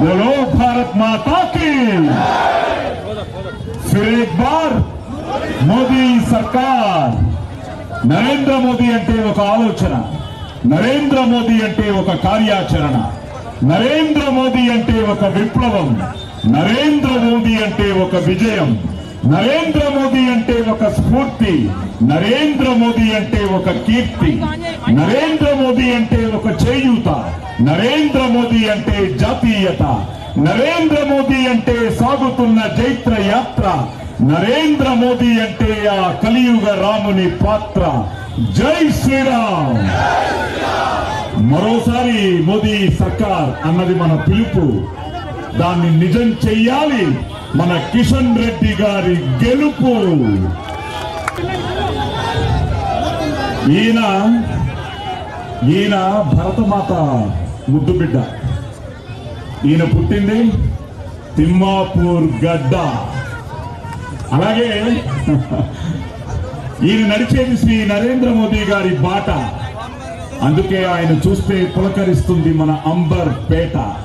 बोलो भारत माता की फिर एक बार మోదీ సర్కార్ నరేంద్ర మోదీ అంటే ఒక ఆలోచన నరేంద్ర మోదీ అంటే ఒక కార్యాచరణ నరేంద్ర మోదీ అంటే ఒక విప్లవం నరేంద్ర మోదీ అంటే ఒక విజయం నరేంద్ర మోదీ అంటే ఒక స్ఫూర్తి నరేంద్ర మోదీ అంటే ఒక కీర్తి నరేంద్ర మోదీ అంటే ఒక చేయూత నరేంద్ర మోదీ అంటే జాతీయత నరేంద్ర మోదీ అంటే సాగుతున్న జైత్ర యాత్ర నరేంద్ర మోదీ అంటే ఆ కలియుగ రాముని పాత్ర. జై శ్రీరామ్! మరోసారి మోదీ సర్కార్ అన్నది మన పిలుపు. దాన్ని నిజం చెయ్యాలి మన కిషన్ రెడ్డి గారి గెలుపు. ఈయన ఈయన భరతమాత ముద్దు బిడ్డ ఈయన పుట్టింది తిమ్మాపూర్ గడ్డ. అలాగే ఈయన నడిచేది శ్రీ నరేంద్ర మోదీ గారి బాట. అందుకే ఆయన చూస్తే పులకరిస్తుంది మన అంబర్ పేట.